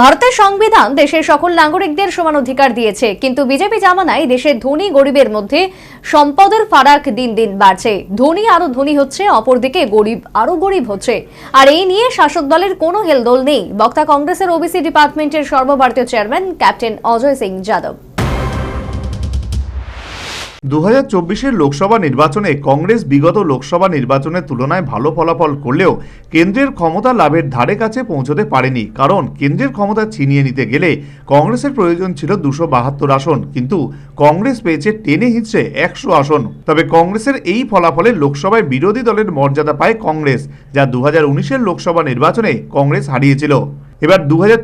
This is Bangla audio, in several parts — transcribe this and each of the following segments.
ভারতের সংবিধান দেশের সকল নাগরিকদের সমান অধিকার দিয়েছে, কিন্তু বিজেপি জামানায় দেশের ধনী গরিবের মধ্যে সম্পদের ফারাক দিন দিন বাড়ছে। ধনী আরও ধনী হচ্ছে, অপরদিকে গরিব আরও গরিব হচ্ছে। আর এই নিয়ে শাসক দলের কোনো হেলদোল নেই। বক্তা কংগ্রেসের ওবিসি ডিপার্টমেন্টের সর্বভারতীয় চেয়ারম্যান ক্যাপ্টেন অজয় সিং যাদব। দু হাজার লোকসভা নির্বাচনে কংগ্রেস বিগত লোকসভা নির্বাচনের তুলনায় ভালো ফলাফল করলেও কেন্দ্রের ক্ষমতা লাভের ধারে কাছে পৌঁছতে পারেনি। কারণ কেন্দ্রের ক্ষমতা ছিনিয়ে নিতে গেলে কংগ্রেসের প্রয়োজন ছিল দুশো বাহাত্তর আসন, কিন্তু কংগ্রেস পেয়েছে টেনে হিচড়ে একশো আসন। তবে কংগ্রেসের এই ফলাফলে লোকসভায় বিরোধী দলের মর্যাদা পায় কংগ্রেস, যা দু হাজার লোকসভা নির্বাচনে কংগ্রেস হারিয়েছিল। এবার দু হাজার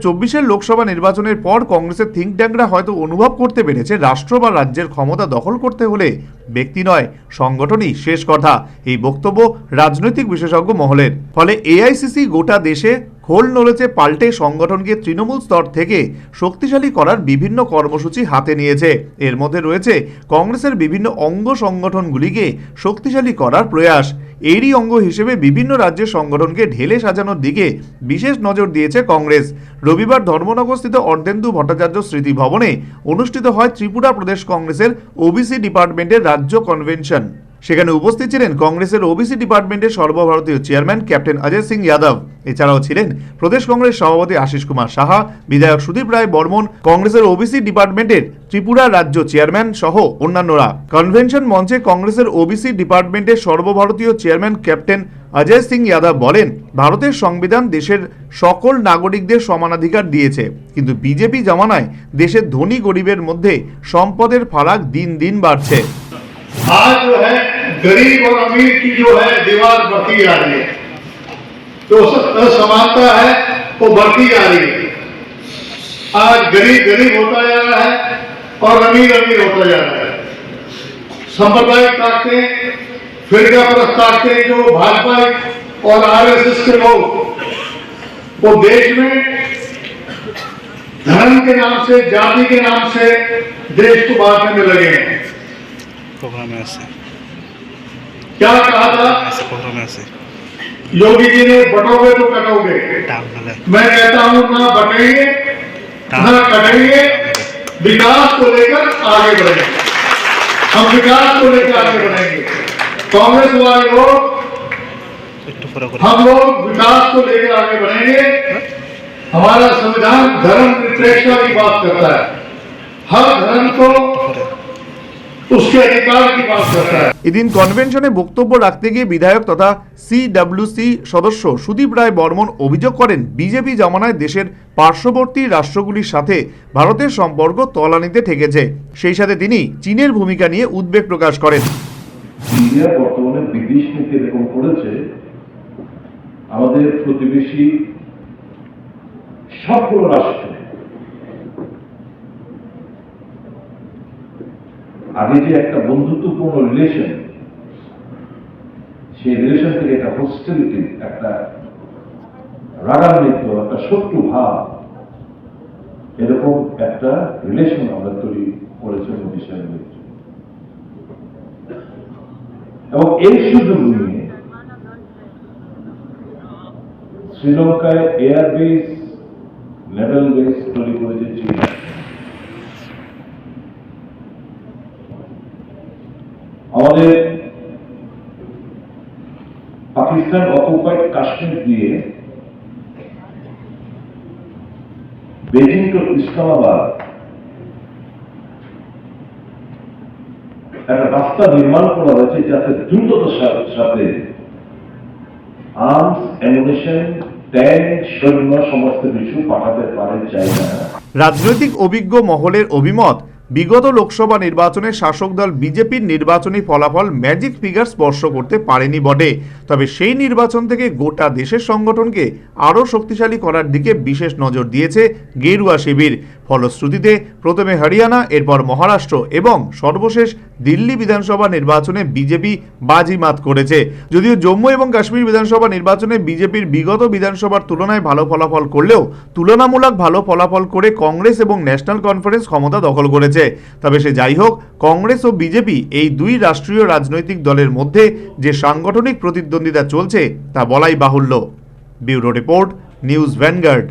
লোকসভা নির্বাচনের পর কংগ্রেসের থিঙ্ক ট্যাঙ্করা হয়তো অনুভব করতে পেরেছে রাষ্ট্র বা রাজ্যের ক্ষমতা দখল করতে হলে। ব্যক্তি নয়, সংগঠনই শেষ কথা। এই বক্তব্য রাজনৈতিক বিশেষজ্ঞ মহলের। ফলে এআইসিসি গোটা দেশে খোল নড়েছে, পাল্টে সংগঠনকে তৃণমূল স্তর থেকে শক্তিশালী করার বিভিন্ন কর্মসূচি হাতে নিয়েছে। এর মধ্যে রয়েছে কংগ্রেসের বিভিন্ন অঙ্গ সংগঠনগুলিকে শক্তিশালী করার প্রয়াস। এরই অঙ্গ হিসেবে বিভিন্ন রাজ্যের সংগঠনকে ঢেলে সাজানোর দিকে বিশেষ নজর দিয়েছে কংগ্রেস। রবিবার ধর্মনগরস্থিত অর্ধেন্দু ভট্টাচার্য স্মৃতি ভবনে অনুষ্ঠিত হয় ত্রিপুরা প্রদেশ কংগ্রেসের ওবিসি ডিপার্টমেন্টের রাজ্য কনভেনশন। সেখানে উপস্থিত ছিলেন কংগ্রেসের ওবিসি ডিপার্টমেন্টের সর্বভারতীয় চেয়ারম্যান ক্যাপ্টেন অজয় সিং যাদব। এছাড়াও ছিলেন প্রদেশ কংগ্রেস সভাপতি আশিস কুমার সাহা, বিধায়ক সুদীপ রায় বর্মন, কংগ্রেসের ওবিসি ডিপার্টমেন্টের ত্রিপুরা রাজ্য চেয়ারম্যান সহ অন্যান্যরা। কনভেনশন মঞ্চে কংগ্রেসের ওবিসি ডিপার্টমেন্টের সর্বভারতীয় চেয়ারম্যান ক্যাপ্টেন অজয় সিং যাদব বলেন, ভারতের সংবিধান দেশের সকল নাগরিকদের সমানাধিকার দিয়েছে। কিন্তু বিজেপি জমানায় দেশের ধনী গরিবের মধ্যে সম্পদের ফারাক দিন দিন বাড়ছে। आज जो है, गरीब और अमीर की जो है, दीवार बढ़ती जा रही है। जो असमानता है, वो बढ़ती जा रही है। आज गरीब गरीब होता जा रहा है और अमीर अमीर होता जा रहा है। सांप्रदायिक ताकतें परस्त ताकतें जो भाजपा और आरएसएस के लोग, वो देश में धर्म के नाम से, जाति के नाम से देश को बांटने में लगे हैं। প্রোগ্রামে আছে क्या कहा था আছে প্রোগ্রামে আছে योगी जी ने बटोगे तो कटोगे টাউন হলে मैं कहता हूं ना बटेंगे ना कटेंगे विकास को लेकर आगे बढ़ेंगे हम विकास को लेकर आगे बढ़ेंगे कांग्रेस वाले लोग একটু পরে করে हम लोग विकास को लेकर आगे बढ़ेंगे हमारा संविधान धर्म निरपेक्षता की बात करता है हर धर्म को এদিন কনভেনশনে বক্তব্য রাখতে গিয়ে বিধায়ক তথা সিডব্লিউসি সদস্য সুদীপ রায় বর্মন অভিযোগ করেন বিজেপি জমানায় দেশের পার্শ্ববর্তী রাষ্ট্রগুলির সাথে ভারতের সম্পর্ক তলানিতে ঠেকেছে। সেই সাথে তিনি চীনের ভূমিকা নিয়ে উদ্বেগ প্রকাশ করেন। বর্তমানে বিদেশ নীতি এরকম করেছে, আমাদের প্রতিবেশী সবগুলো রাষ্ট্র আগে যে একটা বন্ধুত্বপূর্ণ রিলেশন সেই রিলেশন থেকে একটা হোস্টেলিটি একটা রাগান্বিত, একটা শত্রু ভাব, এরকম একটা রিলেশন আমরা তৈরি করেছে মোদী সাহেবের এবং এই সুযোগ নিয়ে শ্রীলঙ্কায় এয়ার বেস নেভেল বেস তৈরি করেছে চীন। আমাদের পাকিস্তান অকুপাইড কাশ্মীর দিয়ে বেজিং টু ইসলামাবাদ একটা রাস্তা নির্মাণ করা হয়েছে যাতে দ্রুততার সাথে আর্মস অ্যামুনেশন সমস্ত কিছু পাঠাতে পারে চাইনা। রাজনৈতিক অভিজ্ঞ মহলের অভিমত বিগত লোকসভা নির্বাচনে শাসক দল বিজেপির নির্বাচনী ফলাফল ম্যাজিক ফিগার স্পর্শ করতে পারেনি বটে। তবে সেই নির্বাচন থেকে গোটা দেশের সংগঠনকে আরও শক্তিশালী করার দিকে বিশেষ নজর দিয়েছে গেরুয়া শিবির। ফলশ্রুতিতে প্রথমে হরিয়ানা, এরপর মহারাষ্ট্র এবং সর্বশেষ দিল্লি বিধানসভা নির্বাচনে বিজেপি বাজিমাত করেছে। যদিও জম্মু এবং কাশ্মীর বিধানসভা নির্বাচনে বিজেপির বিগত বিধানসভার তুলনায় ভালো ফলাফল করলেও তুলনামূলক ভালো ফলাফল করে কংগ্রেস এবং ন্যাশনাল কনফারেন্স ক্ষমতা দখল করেছে। তবে সে যাই হোক কংগ্রেস ও বিজেপি এই দুই রাষ্ট্রীয় রাজনৈতিক দলের মধ্যে যে সাংগঠনিক প্রতিদ্বন্দ্বিতা চলছে তা বলাই বাহুল্য। Bureau report, news vanguard.